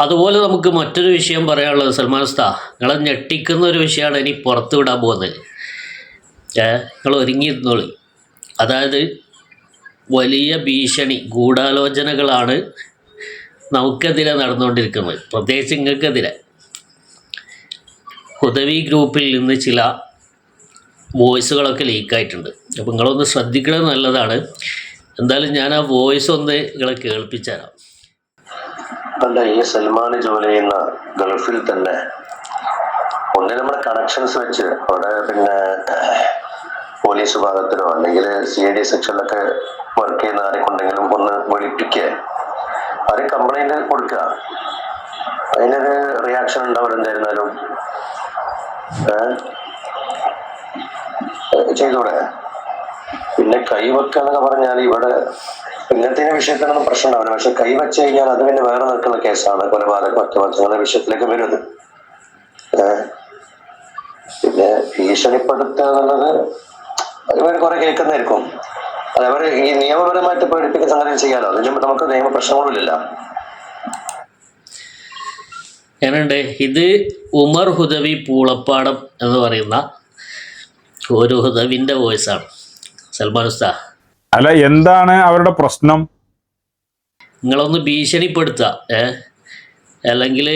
അതുപോലെ നമുക്ക് മറ്റൊരു വിഷയം പറയാനുള്ളത് സൽമാൻ ഉസ്താ നിങ്ങളെ ഞെട്ടിക്കുന്ന ഒരു വിഷയമാണ് ഇനി പുറത്തു വിടാൻ പോകുന്നത്. നിങ്ങൾ ഒരുങ്ങിയിരുന്നോളി. അതായത് വലിയ ഭീഷണി ഗൂഢാലോചനകളാണ് നമുക്കെതിരെ നടന്നുകൊണ്ടിരിക്കുന്നത് പ്രത്യേകിച്ച് നിങ്ങൾക്കെതിരെ. ഹുദവി ഗ്രൂപ്പിൽ നിന്ന് ചില വോയിസുകളൊക്കെ ലീക്കായിട്ടുണ്ട്. അപ്പോൾ നിങ്ങളൊന്ന് ശ്രദ്ധിക്കണത് നല്ലതാണ്. എന്തായാലും ഞാൻ ആ വോയിസ് ഒന്ന് നിങ്ങളെ കേൾപ്പിച്ചു തരാം അല്ല ഈ സൽമാൻ ജോലി ചെയ്യുന്ന ഗൾഫിൽ തന്നെ ഒന്നിൽ നമ്മുടെ കണക്ഷൻസ് വെച്ച് അവിടെ പിന്നെ പോലീസ് ഭാഗത്തിനോ അല്ലെങ്കിൽ സി ഐ ഡി സെക്ഷനിലൊക്കെ വർക്ക് ചെയ്യുന്ന ആരെക്കൊണ്ടെങ്കിലും ഒന്ന് വിളിപ്പിക്കുക അത് കംപ്ലൈന്റ് കൊടുക്കുക അതിനൊരു റിയാക്ഷൻ ഉണ്ടാവും എന്തായിരുന്നാലും. ചെയ്തൂടെ? പിന്നെ കൈവെക്കുക എന്നൊക്കെ പറഞ്ഞാൽ ഇവിടെ ഇങ്ങനത്തെ വിഷയത്തിനൊന്നും പ്രശ്നം ഉണ്ടാവില്ല പക്ഷെ കൈവച്ച് കഴിഞ്ഞാൽ അത് പിന്നെ വേറെ നിൽക്കുന്ന കേസാണ്. കൊലപാതകം മറ്റു വിഷയത്തിലേക്ക് വരുന്നത്? പിന്നെ ഭീഷണിപ്പെടുത്തുക എന്നുള്ളത് ഇവർ കുറെ കേൾക്കുന്നതായിരിക്കും. അതേപോലെ ഈ നിയമപരമായിട്ട് പേടിപ്പിക്കുന്ന സംഗതി ചെയ്യാലോ? അതിന് നമുക്ക് നിയമ പ്രശ്നങ്ങളില്ല ഞാനുണ്ട് ഇത് ഉമർ ഹുദവി പൂളപ്പാടം എന്ന് പറയുന്ന ഒരു ഹുദവിന്റെ വോയിസാണ്. സൽമാൻ ഉസ്താ അല്ല എന്താണ് അവരുടെ പ്രശ്നം? നിങ്ങളൊന്ന് ഭീഷണിപ്പെടുത്തുക ഏ? അല്ലെങ്കിൽ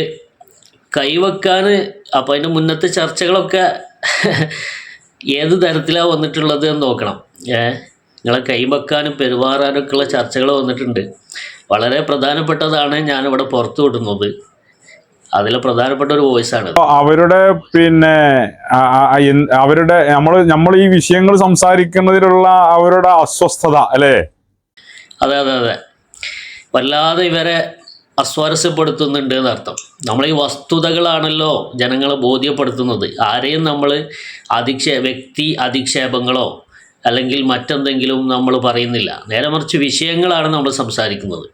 കൈവെക്കാൻ അപ്പം അതിന്റെ മുന്നത്തെ ചർച്ചകളൊക്കെ ഏത് തരത്തിലാണ് വന്നിട്ടുള്ളത് എന്ന് നോക്കണം ഏ? നിങ്ങളെ കൈവെക്കാനും പെരുമാറാനും ഒക്കെ ഉള്ള ചർച്ചകൾ വന്നിട്ടുണ്ട്. വളരെ പ്രധാനപ്പെട്ടതാണ് ഞാനിവിടെ പുറത്തു വിടുന്നത്. അതിലെ പ്രധാനപ്പെട്ട ഒരു വോയിസ് ആണ്. അവരുടെ പിന്നെ അവരുടെ നമ്മൾ നമ്മൾ ഈ വിഷയങ്ങൾ സംസാരിക്കുന്നതിലുള്ള അവരുടെ അസ്വസ്ഥത അല്ലേ? അതെ അതെ അതെ. വല്ലാതെ ഇവരെ അസ്വാരസ്യപ്പെടുത്തുന്നുണ്ട് എന്നർത്ഥം. നമ്മൾ ഈ വസ്തുതകളാണല്ലോ ജനങ്ങളെ ബോധ്യപ്പെടുത്തുന്നത്. ആരെയും നമ്മൾ അധിക്ഷേ വ്യക്തി അധിക്ഷേപങ്ങളോ അല്ലെങ്കിൽ മറ്റെന്തെങ്കിലും നമ്മൾ പറയുന്നില്ല. നേരെ മറിച്ച് വിഷയങ്ങളാണ് നമ്മൾ സംസാരിക്കുന്നത്.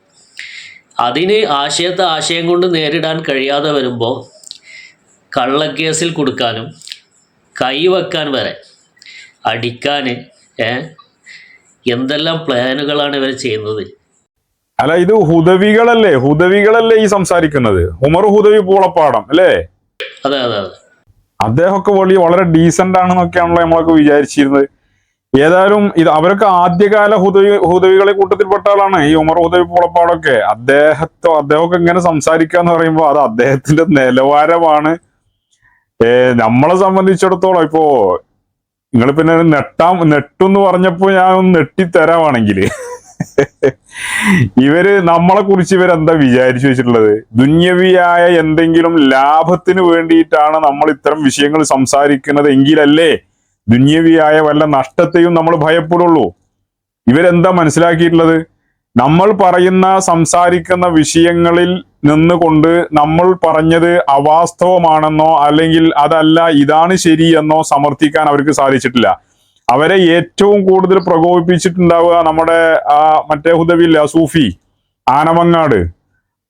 അതിന് ആശയത്തെ ആശയം കൊണ്ട് നേരിടാൻ കഴിയാതെ വരുമ്പോൾ കള്ളക്കേസിൽ കൊടുക്കാനും കൈവെക്കാൻ വരെ അടിക്കാൻ എന്തെല്ലാം പ്ലാനുകളാണ് ഇവർ ചെയ്യുന്നത്? അല്ല ഇത് ഹുദവികളല്ലേ? ഹുദവികളല്ലേ ഈ സംസാരിക്കുന്നത്? ഉമർ ഹുദവി പൂളപ്പാടം അല്ലേ? അതെ അതെ അതെ. അദ്ദേഹമൊക്കെ വലിയ വളരെ ഡീസന്റ് ആണെന്നൊക്കെയാണല്ലോ നമ്മളൊക്കെ വിചാരിച്ചിരുന്നത്. ഏതായാലും ഇത് അവരൊക്കെ ആദ്യകാല ഹുദവി ഹുദവികളെ കൂട്ടത്തിൽപ്പെട്ട ആളാണ്. ഈ ഉമർ ഹുദവി പുളപ്പാടൊക്കെ അദ്ദേഹത്തോ അദ്ദേഹമൊക്കെ ഇങ്ങനെ സംസാരിക്കുക എന്ന് പറയുമ്പോൾ അത് അദ്ദേഹത്തിന്റെ നിലവാരമാണ്. ഏ നമ്മളെ സംബന്ധിച്ചിടത്തോളം ഇപ്പോ നിങ്ങൾ പിന്നെ നെട്ടാ നെട്ടെന്ന് പറഞ്ഞപ്പോ ഞാൻ ഒന്ന് നെട്ടിത്തരാമാണെങ്കിൽ ഇവർ നമ്മളെ കുറിച്ച് ഇവരെന്താ വിചാരിച്ചു വെച്ചിട്ടുള്ളത്? ദുന്യവിയായ എന്തെങ്കിലും ലാഭത്തിന് വേണ്ടിയിട്ടാണ് നമ്മൾ ഇത്തരം വിഷയങ്ങൾ സംസാരിക്കുന്നത് എങ്കിലല്ലേ ദുന്യവിയായ വല്ല നഷ്ടത്തെയും നമ്മൾ ഭയപ്പെടുള്ളൂ. ഇവരെന്താ മനസ്സിലാക്കിയിട്ടുള്ളത്? നമ്മൾ പറയുന്ന സംസാരിക്കുന്ന വിഷയങ്ങളിൽ നിന്നുകൊണ്ട് നമ്മൾ പറഞ്ഞത് അവാസ്തവമാണെന്നോ അല്ലെങ്കിൽ അതല്ല ഇതാണ് ശരിയെന്നോ സമർത്ഥിക്കാൻ അവർക്ക് സാധിച്ചിട്ടില്ല. അവരെ ഏറ്റവും കൂടുതൽ പ്രകോപിപ്പിച്ചിട്ടുണ്ടാവുക നമ്മുടെ ആ മറ്റേ ഹുദവില്ല സൂഫി ആനമങ്ങാട്.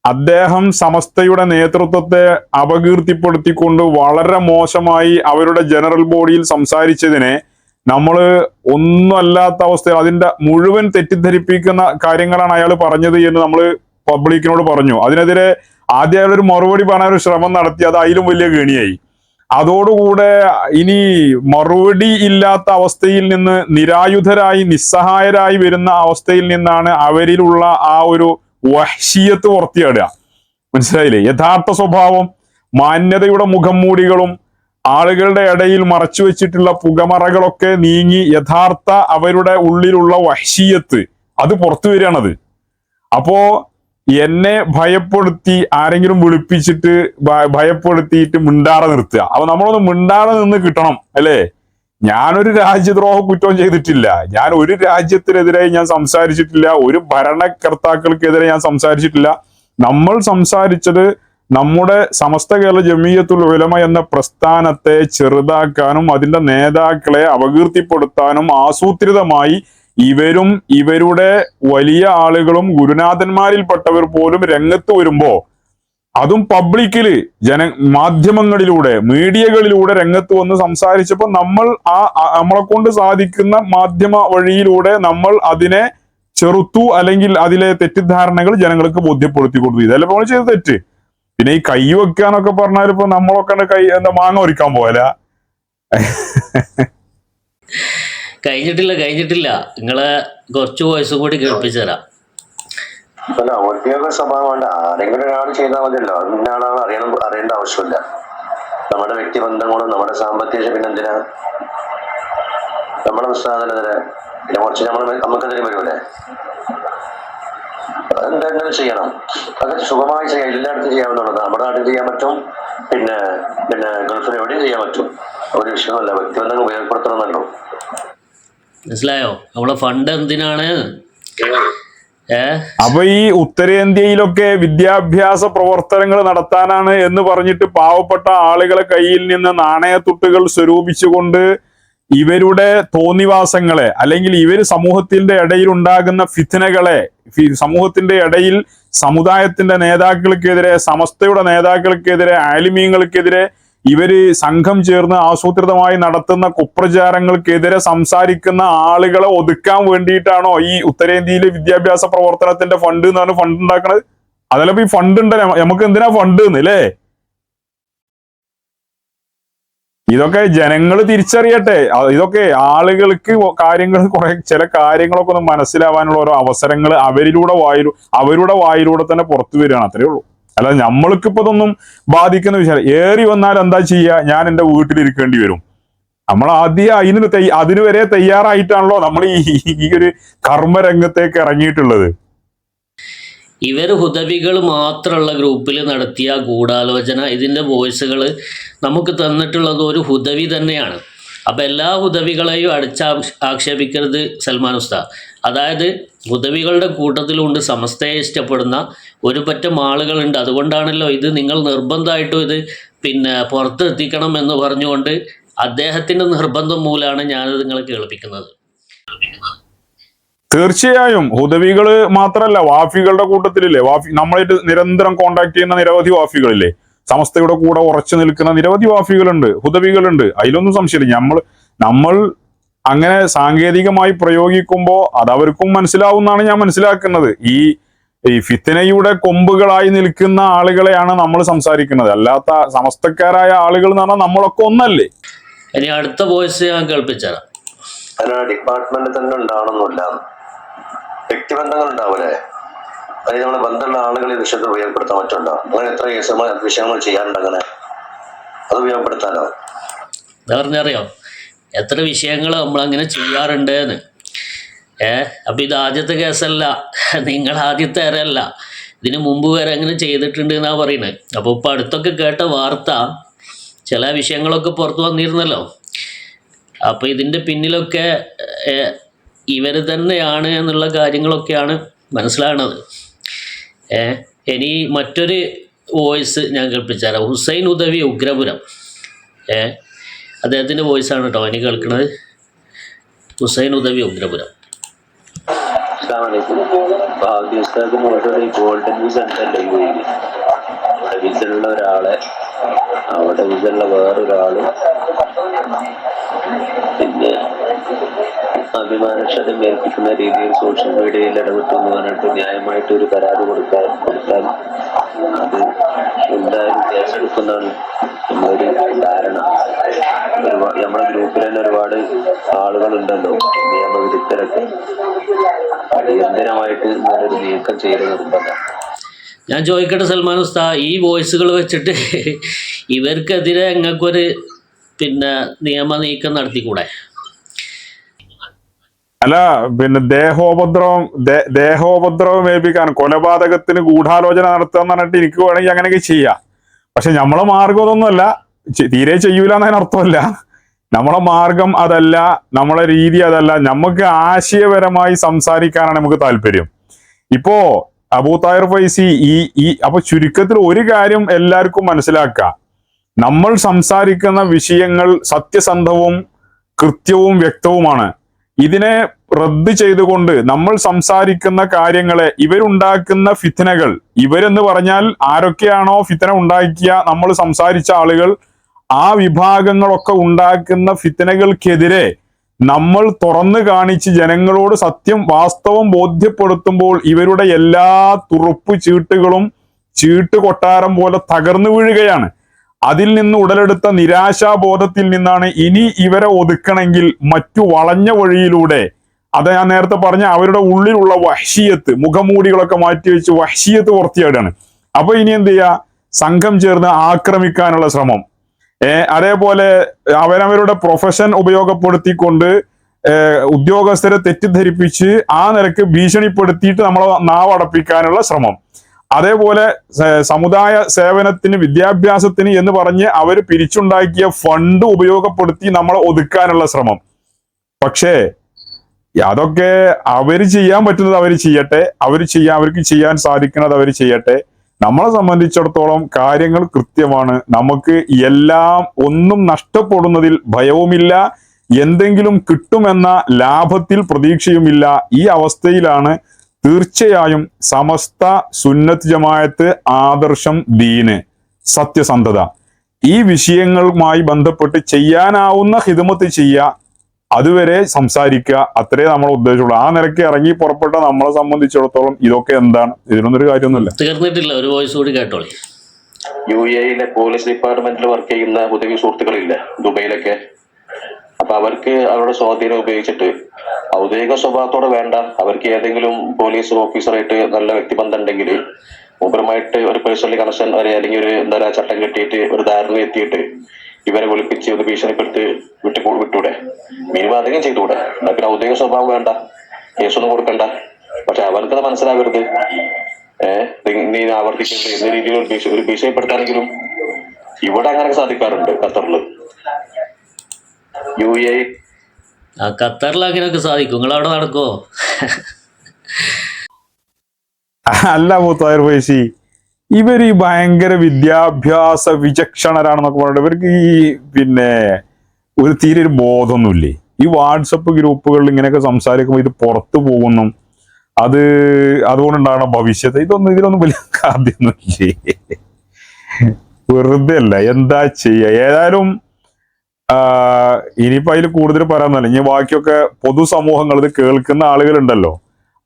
അദ്ദേഹം സമസ്തയുടെ നേതൃത്വത്തെ അപകീർത്തിപ്പെടുത്തിക്കൊണ്ട് വളരെ മോശമായി അവരുടെ ജനറൽ ബോഡിയിൽ സംസാരിച്ചതിനെ നമ്മൾ ഒന്നുമല്ലാത്ത അവസ്ഥയിൽ അതിന്റെ മുഴുവൻ തെറ്റിദ്ധരിപ്പിക്കുന്ന കാര്യങ്ങളാണ് അയാൾ പറഞ്ഞത് എന്ന് നമ്മൾ പബ്ലിക്കിനോട് പറഞ്ഞു. അതിനെതിരെ ആദ്യം അയാൾ ഒരു മറുപടി പറയാൻ ഒരു ശ്രമം നടത്തി അത് അതിലും വലിയ ഗണിയായി. അതോടുകൂടെ ഇനി മറുപടി ഇല്ലാത്ത അവസ്ഥയിൽ നിന്ന് നിരായുധരായി നിസ്സഹായരായി വരുന്ന അവസ്ഥയിൽ നിന്നാണ് അവരിലുള്ള ആ ഒരു വഹ്ഷിയത്ത് പുറത്തിയാടുക മനസ്സിലായില്ലേ? യഥാർത്ഥ സ്വഭാവം മാന്യതയുടെ മുഖം മൂടികളും ആളുകളുടെ ഇടയിൽ മറച്ചു വെച്ചിട്ടുള്ള പുകമറകളൊക്കെ നീങ്ങി യഥാർത്ഥ അവരുടെ ഉള്ളിലുള്ള വഹ്ഷിയത്ത്. അത് പുറത്തു വരികയാണത്. അപ്പോ എന്നെ ഭയപ്പെടുത്തി ആരെങ്കിലും വിളിപ്പിച്ചിട്ട് ഭയപ്പെടുത്തിയിട്ട് മിണ്ടാറെ നിർത്തുക. അപ്പൊ നമ്മളൊന്ന് മിണ്ടാറെ നിന്ന് കിട്ടണം അല്ലേ? ഞാനൊരു രാജ്യദ്രോഹ കുറ്റവും ചെയ്തിട്ടില്ല. ഞാൻ ഒരു രാജ്യത്തിനെതിരെ ഞാൻ സംസാരിച്ചിട്ടില്ല. ഒരു ഭരണകർത്താക്കൾക്കെതിരെ ഞാൻ സംസാരിച്ചിട്ടില്ല. നമ്മൾ സംസാരിച്ചത് നമ്മുടെ സമസ്ത കേരള ജമീയത്തുൽ ഉലമ എന്ന പ്രസ്ഥാനത്തെ ചെറുതാക്കാനും അതിന്റെ നേതാക്കളെ അപകീർത്തിപ്പെടുത്താനും ആസൂത്രിതമായി ഇവരും ഇവരുടെ വലിയ ആളുകളും ഗുരുനാഥന്മാരിൽപ്പെട്ടവർ പോലും രംഗത്ത് വരുമ്പോ അതും പബ്ലിക്കിൽ ജന മാധ്യമങ്ങളിലൂടെ മീഡിയകളിലൂടെ രംഗത്ത് വന്ന് സംസാരിച്ചപ്പോൾ നമ്മൾ ആ നമ്മളെ കൊണ്ട് സാധിക്കുന്ന മാധ്യമ വഴിയിലൂടെ നമ്മൾ അതിനെ ചെറുത്തു അല്ലെങ്കിൽ അതിലെ തെറ്റിദ്ധാരണകൾ ജനങ്ങൾക്ക് ബോധ്യപ്പെടുത്തി കൊടുത്തു. ഇതല്ല നമ്മൾ ചെയ്ത തെറ്റ്? പിന്നെ ഈ കൈ വെക്കാന്നൊക്കെ പറഞ്ഞാൽ ഇപ്പൊ നമ്മളൊക്കെ കൈ എന്താ മാങ്ങ ഒരുക്കാൻ പോയാല കഴിഞ്ഞിട്ടില്ല കഴിഞ്ഞിട്ടില്ല. നിങ്ങളെ കുറച്ച് വോയിസ് കൂടി കേൾപ്പിച്ചു തരാം. അല്ല ഔദ്യോഗിക സ്വഭാവം വേണ്ട. ആരെങ്കിലും ഒരാൾ ചെയ്താൽ മതിയല്ലോ. ഇന്നാളാണ് അറിയണം അറിയേണ്ട ആവശ്യമില്ല. നമ്മുടെ വ്യക്തിബന്ധങ്ങളും നമ്മുടെ സാമ്പത്തിക പിന്നെന്തിനാ നമ്മുടെ പുസ്തകത്തിനെതിരെ പിന്നെ കുറച്ച് നമ്മൾ നമുക്കെതിരെ വരുമല്ലേ? എന്തെങ്കിലും ചെയ്യണം? അത് സുഖമായി ചെയ്യാം. എല്ലായിടത്തും ചെയ്യാവുന്നതാണ്. നമ്മുടെ നാട്ടിൽ ചെയ്യാൻ പറ്റും. പിന്നെ പിന്നെ ഗൾഫിൽ എവിടെയും ചെയ്യാൻ പറ്റും. ഒരു വിഷയമല്ല. വ്യക്തിബന്ധങ്ങൾ ഉപയോഗപ്പെടുത്തണമെന്നല്ലോ മനസ്സിലായോ? നമ്മളെ ഫണ്ട് എന്തിനാണ്? അപ്പൊ ഈ ഉത്തരേന്ത്യയിലൊക്കെ വിദ്യാഭ്യാസ പ്രവർത്തനങ്ങൾ നടത്താനാണ് എന്ന് പറഞ്ഞിട്ട് പാവപ്പെട്ട ആളുകളെ കയ്യിൽ നിന്ന് നാണയത്തുട്ടുകൾ സ്വരൂപിച്ചുകൊണ്ട് ഇവരുടെ തോന്നിവാസങ്ങളെ അല്ലെങ്കിൽ ഇവർ സമൂഹത്തിന്റെ ഇടയിൽ ഉണ്ടാകുന്ന ഫിഥനകളെ സമൂഹത്തിന്റെ ഇടയിൽ സമുദായത്തിന്റെ നേതാക്കൾക്കെതിരെ സമസ്തയുടെ നേതാക്കൾക്കെതിരെ ആലിമീങ്ങൾക്കെതിരെ ഇവർ സംഘം ചേർന്ന് ആസൂത്രിതമായി നടത്തുന്ന കുപ്രചാരങ്ങൾക്കെതിരെ സംസാരിക്കുന്ന ആളുകളെ ഒതുക്കാൻ വേണ്ടിയിട്ടാണോ ഈ ഉത്തരേന്ത്യയിലെ വിദ്യാഭ്യാസ പ്രവർത്തനത്തിന്റെ ഫണ്ട് എന്ന് പറഞ്ഞാൽ ഫണ്ട് ഉണ്ടാക്കണത്? അതല്ലപ്പോ ഈ ഫണ്ട് ഉണ്ട് നമുക്ക് എന്തിനാ ഫണ്ട് എന്നല്ലേ ഇതൊക്കെ ജനങ്ങൾ തിരിച്ചറിയട്ടെ. ഇതൊക്കെ ആളുകൾക്ക് കാര്യങ്ങൾ കുറെ ചില കാര്യങ്ങളൊക്കെ ഒന്ന് മനസ്സിലാവാനുള്ള ഓരോ അവസരങ്ങൾ അവരിലൂടെ വായിലൂ അവരുടെ വായിലൂടെ തന്നെ പുറത്തു വരികയാണ്. അത്രേ ഉള്ളൂ. അല്ലാതെ നമ്മൾക്ക് ഇപ്പൊ ഇതൊന്നും ബാധിക്കുന്ന വിഷയം ഏറി വന്നാൽ എന്താ ചെയ്യുക ഞാൻ എന്റെ വീട്ടിലിരിക്കേണ്ടി വരും. നമ്മൾ ആദ്യം അതിന് തയ്യ അതിനു വരെ തയ്യാറായിട്ടാണല്ലോ നമ്മൾ ഈ ഒരു കർമ്മരംഗത്തേക്ക് ഇറങ്ങിയിട്ടുള്ളത്. ഇവർ ഹുദവികൾ മാത്രമുള്ള ഗ്രൂപ്പിൽ നടത്തിയ ഗൂഢാലോചന ഇതിന്റെ വോയിസുകൾ നമുക്ക് തന്നിട്ടുള്ളത് ഒരു ഹുദവി തന്നെയാണ്. അപ്പം എല്ലാ ഹുദവികളെയും അടിച്ചാ ആക്ഷേപിക്കരുത് സൽമാൻ ഉസ്താദ്. അതായത് ഹുദവികളുടെ കൂട്ടത്തിലുണ്ട് സമസ്തയെ ഇഷ്ടപ്പെടുന്ന ഒരു പറ്റം ആളുകളുണ്ട്. അതുകൊണ്ടാണല്ലോ ഇത് നിങ്ങൾ നിർബന്ധമായിട്ടും ഇത് പിന്നെ പുറത്തെത്തിക്കണം എന്ന് പറഞ്ഞുകൊണ്ട് അദ്ദേഹത്തിന്റെ നിർബന്ധം മൂലമാണ് ഞാനത് നിങ്ങളെ കേൾപ്പിക്കുന്നത്. തീർച്ചയായും ഹുദവികൾ മാത്രമല്ല വാഫികളുടെ കൂട്ടത്തിലില്ലേ? വാഫി നമ്മളായിട്ട് നിരന്തരം കോണ്ടാക്ട് ചെയ്യുന്ന നിരവധി വാഫികളില്ലേ? സമസ്തയുടെ കൂടെ ഉറച്ചു നിൽക്കുന്ന നിരവധി വാഫികളുണ്ട് ഹുദവികളുണ്ട് അതിലൊന്നും സംശയമില്ല. നമ്മൾ നമ്മൾ അങ്ങനെ സാങ്കേതികമായി പ്രയോഗിക്കുമ്പോൾ അത് അവർക്കും മനസ്സിലാവുന്നതാണ് ഞാൻ മനസ്സിലാക്കുന്നത്. ഈ ഈ ഫിത്തനയുടെ കൊമ്പുകളായി നിൽക്കുന്ന ആളുകളെയാണ് നമ്മൾ സംസാരിക്കുന്നത്. അല്ലാത്ത സമസ്തക്കാരായ ആളുകൾ എന്ന് പറഞ്ഞാൽ നമ്മളൊക്കെ ഒന്നല്ലേ? ഇനി അടുത്ത വോയിസ് ഞാൻ കേൾപ്പിച്ചാ ഡിപ്പാർട്ട്മെന്റ് തന്നെ ഉണ്ടാവണമെന്നില്ല വ്യക്തിബന്ധങ്ങൾ ഉണ്ടാവില്ലേ അതിന് നമ്മളെ ബന്ധമുള്ള ആളുകളെ ഈ വിഷയത്തിൽ ഉപയോഗപ്പെടുത്താൻ പറ്റുണ്ടോ അങ്ങനെ എത്ര കേസുകൾ വിഷയങ്ങൾ ചെയ്യാറുണ്ട് അങ്ങനെ? അത് ഉപയോഗപ്പെടുത്താനോ പറഞ്ഞറിയോ എത്ര വിഷയങ്ങൾ നമ്മളങ്ങനെ ചെയ്യാറുണ്ട് എന്ന് ഏ അപ്പം ഇത് ആദ്യത്തെ കേസല്ല. നിങ്ങൾ ആദ്യത്തെ അരല്ല ഇതിന് മുമ്പ് വരെ അങ്ങനെ ചെയ്തിട്ടുണ്ട് എന്നാണ് പറയുന്നത് അപ്പോൾ ഇപ്പോൾ അടുത്തൊക്കെ കേട്ട വാർത്ത ചില വിഷയങ്ങളൊക്കെ പുറത്തു വന്നിരുന്നല്ലോ. അപ്പോൾ ഇതിന്റെ പിന്നിലൊക്കെ ഇവർ തന്നെയാണ് എന്നുള്ള കാര്യങ്ങളൊക്കെയാണ് മനസ്സിലാകുന്നത് ഏ ഇനി മറ്റൊരു വോയിസ് ഞാൻ കേൾപ്പിച്ചാലോ ഹുസൈൻ ഉദവി ഉഗ്രപുരം. ഏ അദ്ദേഹത്തിന്റെ വോയിസാണ് കേട്ടോ. ഇനി കേൾക്കുന്നത് ഹുസൈൻ ഉദവി ഉഗ്രപുരം. ഗോൾഡൻ വിസ ഒരാളെ അവിടെ വിസ ഉള്ള വേറൊരാൾ പിന്നെ അഭിമാനക്ഷതം ഏൽപ്പിക്കുന്ന രീതിയിൽ സോഷ്യൽ മീഡിയയിൽ ഇടപെട്ടു എന്ന് പറഞ്ഞിട്ട് ന്യായമായിട്ട് ഒരു പരാതി കൊടുക്കാൻ കൊടുത്താൽ അത് എന്തായാലും കേസെടുക്കുന്നതാണ് നമ്മളൊരു ധാരണ. നമ്മുടെ ഗ്രൂപ്പിൽ തന്നെ ഒരുപാട് ആളുകളുണ്ടല്ലോ. നിയമവിദഗ്ധരൊക്കെ അടിയന്തരമായിട്ട് ഇങ്ങനൊരു നീക്കം ചെയ്ത് നിർബന്ധം ഞാൻ ചോദിക്കട്ടെ സൽമാൻ ഉസ്താ ഈ വോയിസുകൾ വെച്ചിട്ട് ഇവർക്കെതിരെ ഞങ്ങൾക്കൊരു പിന്നെ നിയമ നീക്കം നടത്തിക്കൂടെ? അല്ല പിന്നെ ദേഹോപദ്രവം ദേഹോപദ്രവം ഏൽപ്പിക്കാൻ കൊലപാതകത്തിന് ഗൂഢാലോചന നടത്തുക എന്ന് പറഞ്ഞിട്ട് എനിക്ക് വേണമെങ്കിൽ അങ്ങനെയൊക്കെ ചെയ്യാം. പക്ഷെ നമ്മളെ മാർഗം അതൊന്നുമല്ല. തീരെ ചെയ്യൂല എന്നതിന് അർത്ഥമല്ല. നമ്മളെ മാർഗം അതല്ല നമ്മളെ രീതി അതല്ല. നമുക്ക് ആശയപരമായി സംസാരിക്കാനാണ് നമുക്ക് താല്പര്യം. ഇപ്പോ അബൂ തായർ ഫൈസി ഈ ഈ അപ്പൊ ചുരുക്കത്തിൽ ഒരു കാര്യം എല്ലാവർക്കും മനസ്സിലാക്കുക നമ്മൾ സംസാരിക്കുന്ന വിഷയങ്ങൾ സത്യസന്ധവും കൃത്യവും വ്യക്തവുമാണ്. ഇതിനെ റദ്ദ് ചെയ്തുകൊണ്ട് നമ്മൾ സംസാരിക്കുന്ന കാര്യങ്ങളെ ഇവരുണ്ടാക്കുന്ന ഫിത്തനകൾ ഇവരെന്ന് പറഞ്ഞാൽ ആരൊക്കെയാണോ ഫിത്തന ഉണ്ടാക്കിയ നമ്മൾ സംസാരിച്ച ആളുകൾ ആ വിഭാഗങ്ങളൊക്കെ ഉണ്ടാക്കുന്ന ഫിത്തനകൾക്കെതിരെ നമ്മൾ തുറന്നു കാണിച്ച് ജനങ്ങളോട് സത്യം വാസ്തവം ബോധ്യപ്പെടുത്തുമ്പോൾ ഇവരുടെ എല്ലാ തുറുപ്പ് ചീട്ടുകളും ചീട്ട് കൊട്ടാരം പോലെ തകർന്നു വീഴുകയാണ്. അതിൽ നിന്ന് ഉടലെടുത്ത നിരാശാബോധത്തിൽ നിന്നാണ് ഇനി ഇവരെ ഒതുക്കണമെങ്കിൽ മറ്റു വളഞ്ഞ വഴിയിലൂടെ. അത് ഞാൻ നേരത്തെ പറഞ്ഞ അവരുടെ ഉള്ളിലുള്ള വഹ്ഷിയത്ത് മുഖമൂടികളൊക്കെ മാറ്റി വെച്ച് വഹ്ഷിയത്ത് പുറത്തിയാടാണ് അപ്പൊ ഇനി എന്ത് ചെയ്യുക സംഘം ചേർന്ന് ആക്രമിക്കാനുള്ള ശ്രമം. ഏർ അതേപോലെ അവരവരുടെ പ്രൊഫഷൻ ഉപയോഗപ്പെടുത്തിക്കൊണ്ട് ഉദ്യോഗസ്ഥരെ തെറ്റിദ്ധരിപ്പിച്ച് ആ നിരക്ക് ഭീഷണിപ്പെടുത്തിയിട്ട് നമ്മളെ നാവടപ്പിക്കാനുള്ള ശ്രമം. അതേപോലെ സമുദായ സേവനത്തിന് വിദ്യാഭ്യാസത്തിന് എന്ന് പറഞ്ഞ് അവർ പിരിച്ചുണ്ടാക്കിയ ഫണ്ട് ഉപയോഗപ്പെടുത്തി നമ്മളെ ഒതുക്കാനുള്ള ശ്രമം. പക്ഷേ അതൊക്കെ അവർ ചെയ്യാൻ പറ്റുന്നത് അവർ ചെയ്യട്ടെ അവർ ചെയ്യാൻ അവർക്ക് ചെയ്യാൻ സാധിക്കുന്നത് അവർ ചെയ്യട്ടെ. നമ്മളെ സംബന്ധിച്ചിടത്തോളം കാര്യങ്ങൾ കൃത്യമാണ്. നമുക്ക് എല്ലാം ഒന്നും നഷ്ടപ്പെടുന്നതിൽ ഭയവുമില്ല. എന്തെങ്കിലും കിട്ടുമെന്ന ലാഭത്തിൽ പ്രതീക്ഷയുമില്ല. ഈ അവസ്ഥയിലാണ് തീർച്ചയായും സമസ്ത സുന്നത്ത് ജമായത്ത് ആദർശം ദീന് സത്യസന്ധത. ഈ വിഷയങ്ങളുമായി ബന്ധപ്പെട്ട് ചെയ്യാനാവുന്ന ഹിതമത്ത് ചെയ്യുക അതുവരെ സംസാരിക്കുക. അത്രേ നമ്മൾ ഉദ്ദേശമുള്ളൂ ആ നിലയ്ക്ക് ഇറങ്ങി പുറപ്പെട്ട നമ്മളെ സംബന്ധിച്ചിടത്തോളം ഇതൊക്കെ എന്താണ്? ഇതിനൊന്നും ഒരു കാര്യമൊന്നുമില്ല. തീർന്നിട്ടില്ല. ഒരു വോയിസ് കൂടി കേട്ടോളി. യു എയിലെ പോലീസ് ഡിപ്പാർട്ട്മെന്റിൽ വർക്ക് ചെയ്യുന്ന ഉദവി സുഹൃത്തുക്കളില്ല. ദുബൈയിലൊക്കെ. അപ്പൊ അവർക്ക് അവരുടെ സ്വാധീനം ഉപയോഗിച്ചിട്ട് ഔദ്യോഗിക സ്വഭാവത്തോടെ വേണ്ട അവർക്ക് ഏതെങ്കിലും പോലീസ് ഓഫീസറായിട്ട് നല്ല വ്യക്തിബന്ധം ഉണ്ടെങ്കിൽ മൂപ്പരുമായിട്ട് ഒരു പേഴ്സണലി കണക്ഷൻ വരെ അല്ലെങ്കിൽ ഒരു എന്താ പറയാ ചട്ടം കെട്ടിയിട്ട് ഒരു ധാരണ എത്തിയിട്ട് ഇവരെ വിളിപ്പിച്ച് ഒന്ന് ഭീഷണിപ്പെടുത്തി വിട്ടു വിട്ടൂടെ. മിനിമം അധികം ചെയ്തുകൂടെ. എന്നാ പിന്നെ ഔദ്യോഗിക സ്വഭാവം വേണ്ട. കേസൊന്നും കൊടുക്കണ്ട. പക്ഷെ അവർക്കത് മനസ്സിലാവരുത്. ഏഹ് നീ ആവർത്തിക്കുന്നത് എന്ന രീതിയിൽ ഒരു ഭീഷ- ഒരു ഇവിടെ അങ്ങനെ സാധിക്കാറുണ്ട് ഖത്തറിൽ. U A. ആ ഖത്തറിൽ അങ്ങനെയൊക്കെ സാധിക്കും. നിങ്ങൾ അവിടെ നടക്കോ? അല്ല മൂത്തായർ പേശി ഇവർ ഈ ഭയങ്കര വിദ്യാഭ്യാസ വിചക്ഷണരാണെന്നൊക്കെ പറഞ്ഞിട്ട് ഇവർക്ക് ഈ പിന്നെ ഒരു തീരെ ഒരു ബോധമൊന്നുമില്ലേ? ഈ വാട്സപ്പ് ഗ്രൂപ്പുകളിൽ ഇങ്ങനെയൊക്കെ സംസാരിക്കുമ്പോൾ ഇത് പുറത്തു പോകുന്നു അത് അതുകൊണ്ടുണ്ടാകണം ഭവിഷ്യത്ത് ഇതൊന്നും ഇതിലൊന്നും വലിയ കാര്യമൊന്നുമില്ലേ? വെറുതെ അല്ല എന്താ ചെയ്യുക ഏതായാലും ഇനിയിപ്പോ അതിൽ കൂടുതൽ പറയാമെന്നല്ല ഇനി ബാക്കിയൊക്കെ പൊതുസമൂഹങ്ങൾ ഇത് കേൾക്കുന്ന ആളുകളുണ്ടല്ലോ.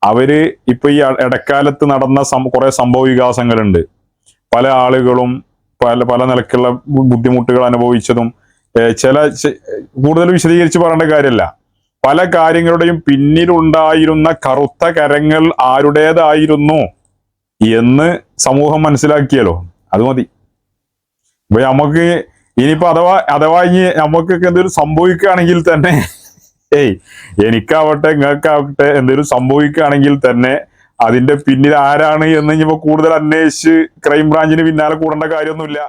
അവർ ഇപ്പൊ ഈ ഇടക്കാലത്ത് നടന്ന കുറെ സംഭവ വികാസങ്ങളുണ്ട്. പല ആളുകളും പല പല നിലക്കുള്ള ബുദ്ധിമുട്ടുകൾ അനുഭവിച്ചതും ചില കൂടുതൽ വിശദീകരിച്ച് പറയേണ്ട കാര്യമല്ല പല കാര്യങ്ങളുടെയും പിന്നിലുണ്ടായിരുന്ന കറുത്ത കരങ്ങൾ ആരുടേതായിരുന്നു എന്ന് സമൂഹം മനസ്സിലാക്കിയല്ലോ അത് മതി. ഇപ്പൊ നമുക്ക് ഇനിയിപ്പോ അഥവാ അഥവാ ഇനി നമുക്കൊക്കെ എന്തെങ്കിലും സംഭവിക്കുകയാണെങ്കിൽ തന്നെ ഏയ് എനിക്കാവട്ടെ നിങ്ങൾക്കാവട്ടെ എന്തെങ്കിലും സംഭവിക്കുകയാണെങ്കിൽ തന്നെ അതിന്റെ പിന്നിൽ ആരാണ് എന്ന് ഇനിയിപ്പോ കൂടുതൽ അന്വേഷിച്ച് ക്രൈംബ്രാഞ്ചിന് പിന്നാലെ കൂടേണ്ട കാര്യമൊന്നുമില്ല.